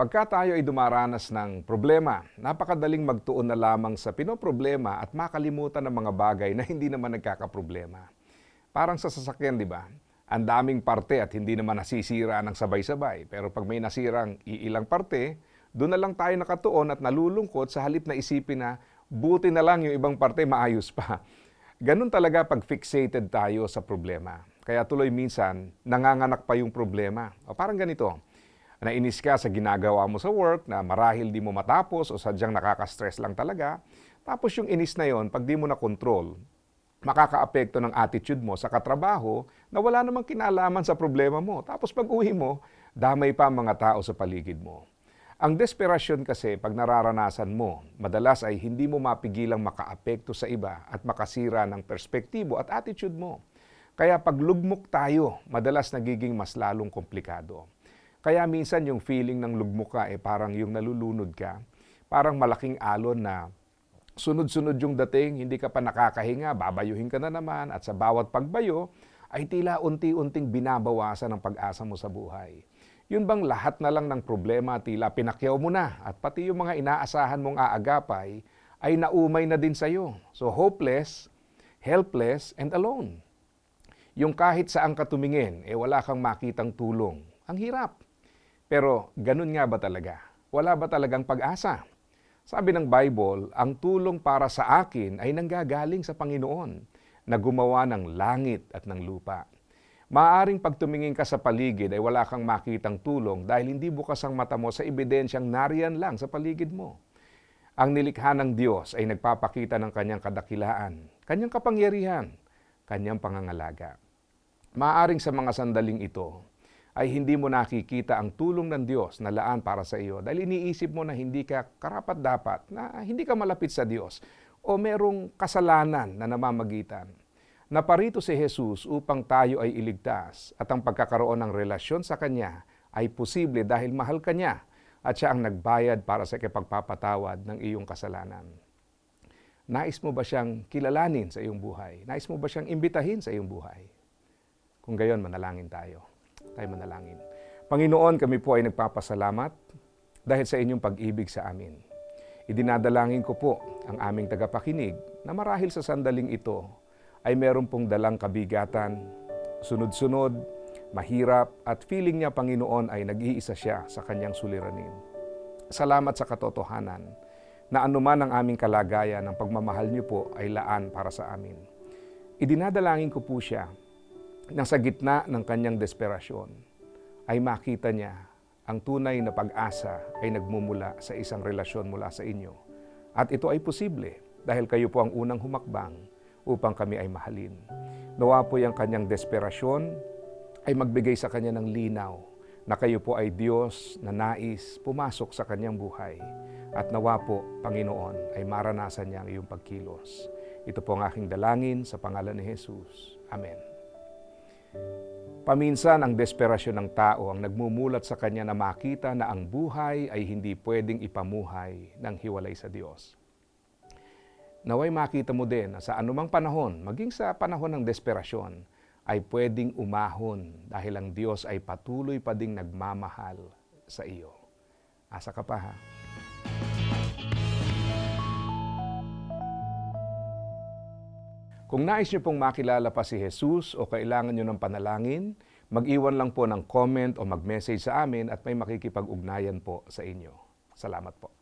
Pagka tayo ay dumaranas ng problema, napakadaling magtuon na lamang sa pinoproblema at makalimutan ng mga bagay na hindi naman nagkakaproblema. Parang sa sasakyan, di ba? Ang daming parte at hindi naman nasisira ng sabay-sabay. Pero pag may nasirang iilang parte, doon na lang tayo nakatuon at nalulungkot sa halip na isipin na buti na lang yung ibang parte maayos pa. Ganun talaga pag fixated tayo sa problema. Kaya tuloy minsan, nanganganak pa yung problema. O parang ganito, nainis ka sa ginagawa mo sa work na marahil di mo matapos o sadyang nakaka-stress lang talaga. Tapos yung inis na yon, pag di mo na control, makakaapekto ng attitude mo sa katrabaho na wala namang kinalaman sa problema mo. Tapos pag uwi mo, damay pa ang mga tao sa paligid mo. Ang desperasyon kasi pag nararanasan mo, madalas ay hindi mo mapigilang makaapekto sa iba at makasira ng perspektibo at attitude mo. Kaya pag lugmok tayo, madalas nagiging mas lalong komplikado. Kaya minsan yung feeling ng lugmok ka eh parang yung nalulunod ka, parang malaking alon na sunod-sunod yung dating, hindi ka pa nakakahinga, babayuhin ka na naman at sa bawat pagbayo ay tila unti-unting binabawasan ang pag-asa mo sa buhay. Yun bang lahat na lang ng problema tila pinakyaw mo na at pati yung mga inaasahan mong aagapay ay naumay na din sa'yo. So hopeless, helpless, and alone. Yung kahit saan ka tumingin, eh wala kang makitang tulong. Ang hirap. Pero ganun nga ba talaga? Wala ba talagang pag-asa? Sabi ng Bible, ang tulong para sa akin ay nanggagaling sa Panginoon na gumawa ng langit at ng lupa. Maaring pag tumingin ka sa paligid ay wala kang makitang tulong dahil hindi bukas ang mata mo sa ebidensyang nariyan lang sa paligid mo. Ang nilikha ng Diyos ay nagpapakita ng kanyang kadakilaan, kanyang kapangyarihan, kanyang pangangalaga. Maaring sa mga sandaling ito, ay hindi mo nakikita ang tulong ng Diyos na laan para sa iyo dahil iniisip mo na hindi ka karapat-dapat, na hindi ka malapit sa Diyos o merong kasalanan na namamagitan. Naparito si Jesus upang tayo ay iligtas at ang pagkakaroon ng relasyon sa Kanya ay posible dahil mahal ka niya at siya ang nagbayad para sa kipagpapatawad ng iyong kasalanan. Nais mo ba siyang kilalanin sa iyong buhay? Nais mo ba siyang imbitahin sa iyong buhay? Kung gayon, manalangin tayo. Tayo manalangin. Panginoon, kami po ay nagpapasalamat dahil sa inyong pag-ibig sa amin. Idinadalangin ko po ang aming tagapakinig na marahil sa sandaling ito ay meron pong dalang kabigatan, sunod-sunod, mahirap at feeling niya Panginoon ay nag-iisa siya sa kanyang suliranin. Salamat sa katotohanan na anuman ang aming kalagayan ng pagmamahal niyo po ay laan para sa amin. Idinadalangin ko po siya na sa gitna ng kanyang desperasyon ay makita niya ang tunay na pag-asa ay nagmumula sa isang relasyon mula sa inyo. At ito ay posible dahil kayo po ang unang humakbang upang kami ay mahalin. Nawa po yung kanyang desperasyon ay magbigay sa kanya ng linaw na kayo po ay Diyos na nais pumasok sa kanyang buhay. At nawa po, Panginoon, ay maranasan niya ang iyong pagkilos. Ito po ang aking dalangin sa pangalan ni Jesus. Amen. Paminsan ang desperasyon ng tao ang nagmumulat sa kanya na makita na ang buhay ay hindi pwedeng ipamuhay ng hiwalay sa Diyos. Naway makita mo din na sa anumang panahon, maging sa panahon ng desperasyon, ay pwedeng umahon dahil ang Diyos ay patuloy pa ding nagmamahal sa iyo. Asa ka pa ha? Kung nais niyo pong makilala pa si Jesus o kailangan niyo ng panalangin, mag-iwan lang po ng comment o mag-message sa amin at may makikipag-ugnayan po sa inyo. Salamat po.